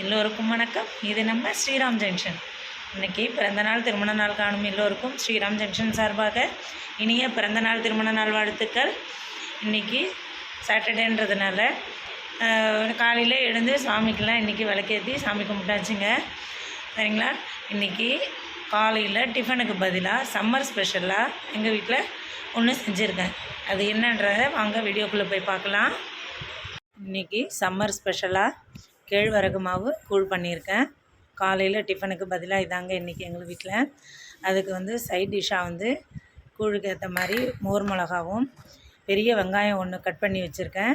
எல்லோருக்கும் வணக்கம். இது நம்ம ஸ்ரீராம் ஜங்ஷன். இன்றைக்கி பிறந்தநாள் திருமண நாள் காணும் எல்லோருக்கும் ஸ்ரீராம் ஜங்ஷன் சார்பாக இனிய பிறந்தநாள் திருமண நாள் வாழ்த்துக்கள். இன்னைக்கு சாட்டர்டேன்றதுனால காலையில் எழுந்து சாமிக்கெல்லாம் இன்றைக்கி விளக்கேற்றி சாமி கும்பிட்டாச்சுங்க. சரிங்களா? இன்றைக்கி காலையில் டிஃபனுக்கு பதிலாக சம்மர் ஸ்பெஷலாக எங்கள் வீட்டில் ஒன்று செஞ்சுருக்கேன். அது என்னன்றதை வாங்க வீடியோக்குள்ளே போய் பார்க்கலாம். இன்றைக்கி சம்மர் ஸ்பெஷலாக கேழ்வரகு மாவு கூழ் பண்ணியிருக்கேன். காலையில் டிஃபனுக்கு பதிலாக இதாங்க இன்றைக்கி எங்கள் வீட்டில் அதுக்கு வந்து சைட் டிஷ்ஷாக வந்து கூழுக்கு ஏற்ற மாதிரி மோர் மிளகாவும் பெரிய வெங்காயம் ஒன்று கட் பண்ணி வச்சுருக்கேன்.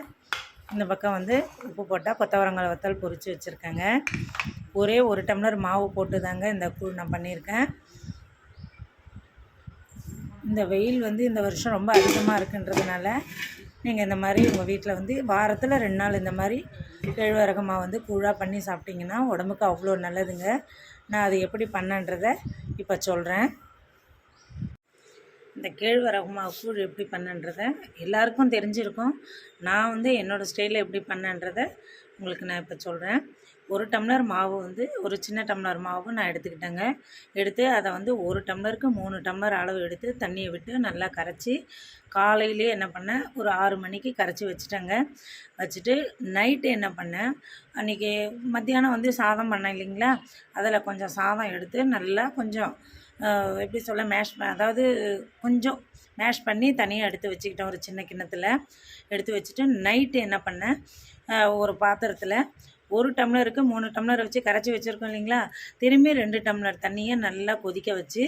இந்த பக்கம் வந்து உப்பு போட்டால் கொத்தவரங்காய் வத்தல் பொரித்து வச்சுருக்கேங்க. ஒரே ஒரு டம்ளர் மாவு போட்டு தாங்க இந்த கூழ் நான் பண்ணியிருக்கேன். இந்த வெயில் வந்து இந்த வருஷம் ரொம்ப அதிகமாக இருக்குன்றதுனால நீங்கள் இந்த மாதிரி உங்கள் வீட்டில் வந்து வாரத்தில் ரெண்டு நாள் இந்த மாதிரி கேழ்வரகு மாவு வந்து கூழாக பண்ணி சாப்பிட்டிங்கன்னா உடம்புக்கு அவ்வளோ நல்லதுங்க. நான் அது எப்படி பண்ணன்றதை இப்போ சொல்கிறேன் இந்த கேழ்வரகு மாவு கூழ் எப்படி பண்ணன்றதை எல்லாருக்கும் தெரிஞ்சிருக்கும். நான் வந்து என்னோடய ஸ்டைலில் எப்படி பண்ணன்றதை உங்களுக்கு நான் இப்போ சொல்கிறேன் ஒரு டம்ளர் மாவு வந்து ஒரு சின்ன டம்ளர் மாவு நான் எடுத்துக்கிட்டேங்க. எடுத்து அதை வந்து ஒரு டம்ளருக்கு மூணு டம்ளர் அளவு எடுத்து தண்ணியை விட்டு நல்லா கரைச்சி காலையிலே என்ன பண்ணேன் ஒரு ஆறு மணிக்கு கரைச்சி வச்சுட்டேங்க. வச்சுட்டு நைட்டு என்ன பண்ணேன் அன்றைக்கி மத்தியானம் வந்து சாதம் பண்ணேன் இல்லைங்களா? அதில் கொஞ்சம் சாதம் எடுத்து நல்லா கொஞ்சம் எப்படி சொல்ல மேஷ் அதாவது கொஞ்சம் மேஷ் பண்ணி தனியாக எடுத்து வச்சுக்கிட்டேன் ஒரு சின்ன கிண்ணத்தில். எடுத்து வச்சுட்டு நைட்டு என்ன பண்ணேன் ஒரு பாத்திரத்தில் ஒரு டம்ளருக்கு மூணு டம்ளர் வச்சு கரைச்சி வச்சுருக்கோம் இல்லைங்களா? திரும்பி ரெண்டு டம்ளர் தண்ணியை நல்லா கொதிக்க வச்சு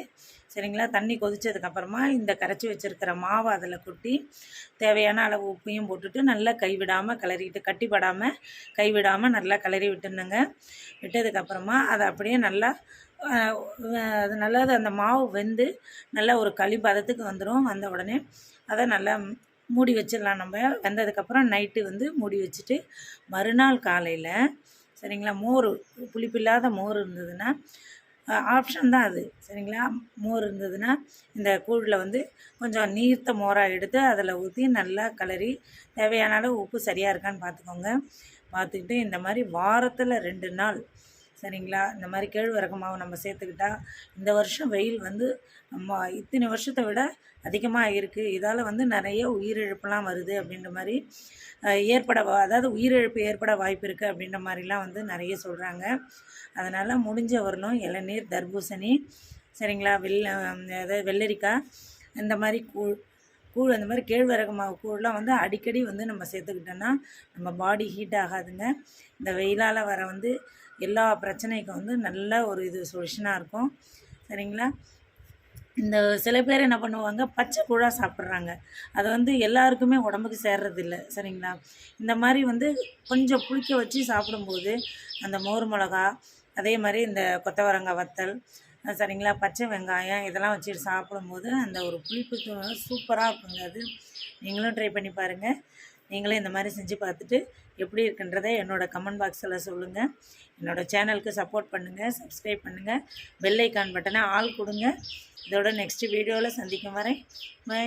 சரிங்களா? தண்ணி கொதித்ததுக்கப்புறமா இந்த கரைச்சி வச்சுருக்கிற மாவை அதில் கொட்டி தேவையான அளவு உப்பையும் போட்டுட்டு நல்லா கைவிடாமல் கிளறிட்டு கட்டிப்படாமல் கைவிடாமல் நல்லா கிளறி விட்டுருந்தேங்க விட்டதுக்கப்புறமா அதை அப்படியே நல்லா அது நல்லா அந்த மாவு வெந்து நல்லா ஒரு களி பதத்துக்கு வந்துடும் வந்த உடனே அதை நல்லா மூடி வச்சிடலாம் நம்ம. வெந்ததுக்கப்புறம் நைட்டு வந்து மூடி வச்சுட்டு மறுநாள் காலையில் சரிங்களா மோர் புளிப்பில்லாத மோர் இருந்ததுன்னா ஆப்ஷன் தான் அது சரிங்களா மோர் இருந்ததுன்னா இந்த கூழில் வந்து கொஞ்சம் நீர்த்த மோராக எடுத்து அதில் ஊற்றி நல்லா கிளறி தேவையான அளவு உப்பு சரியாக இருக்கான்னு பார்த்துக்கோங்க. பார்த்துக்கிட்டு இந்த மாதிரி வாரத்தில் ரெண்டு நாள் சரிங்களா? இந்த மாதிரி கேழ்வரகு மாவு நம்ம சேர்த்துக்கிட்டா இந்த வருஷம் வெயில் வந்து நம்ம இத்தனை வருஷத்தை விட அதிகமாக இருக்குது இதால் வந்து நிறைய உயிரிழப்புலாம் வருது அப்படின்ற மாதிரி ஏற்பட அதாவது உயிரிழப்பு ஏற்பட வாய்ப்பு இருக்குது அப்படின்ற மாதிரிலாம் வந்து நிறைய சொல்கிறாங்க அதனால் முடிஞ்ச வரணும். இளநீர் தர்பூசணி சரிங்களா? வெள்ள அதாவது வெள்ளரிக்காய் இந்த மாதிரி கூழ் கூழ் அந்த மாதிரி கேழ்வரகு மாவு கூழ்லாம் வந்து அடிக்கடி வந்து நம்ம சேர்த்துக்கிட்டோன்னா நம்ம பாடி ஹீட் ஆகாதுங்க. இந்த வெயிலால் வர வந்து எல்லா பிரச்சனைக்கும் வந்து நல்ல ஒரு இது சொல்யூஷனாக இருக்கும். சரிங்களா? இந்த சில பேர் என்ன பண்ணுவாங்க பச்சை கூழாக சாப்பிட்றாங்க. அது வந்து எல்லாருக்குமே உடம்புக்கு சேர்றதில்ல. சரிங்களா? இந்த மாதிரி வந்து கொஞ்சம் புளிக்க வச்சு சாப்பிடும்போது அந்த மோர் மிளகா அதே மாதிரி இந்த கொத்தவரங்காய் வத்தல் சரிங்களா? பச்சை வெங்காயம் இதெல்லாம் வச்சுட்டு சாப்பிடும்போது அந்த ஒரு புளிப்புக்கு சூப்பராக இருக்குங்க அது. நீங்களும் ட்ரை பண்ணி பாருங்கள் நீங்களும் இந்த மாதிரி செஞ்சு பார்த்துட்டு எப்படி இருக்குன்றதை என்னோடய கமெண்ட் பாக்ஸில் சொல்லுங்கள் என்னோடய சேனலுக்கு சப்போர்ட் பண்ணுங்கள் சப்ஸ்கிரைப் பண்ணுங்கள் பெல் ஐக்கான் பட்டனை ஆள் கொடுங்க. இதோட நெக்ஸ்ட் வீடியோவில் சந்திக்கும் வரேன் பை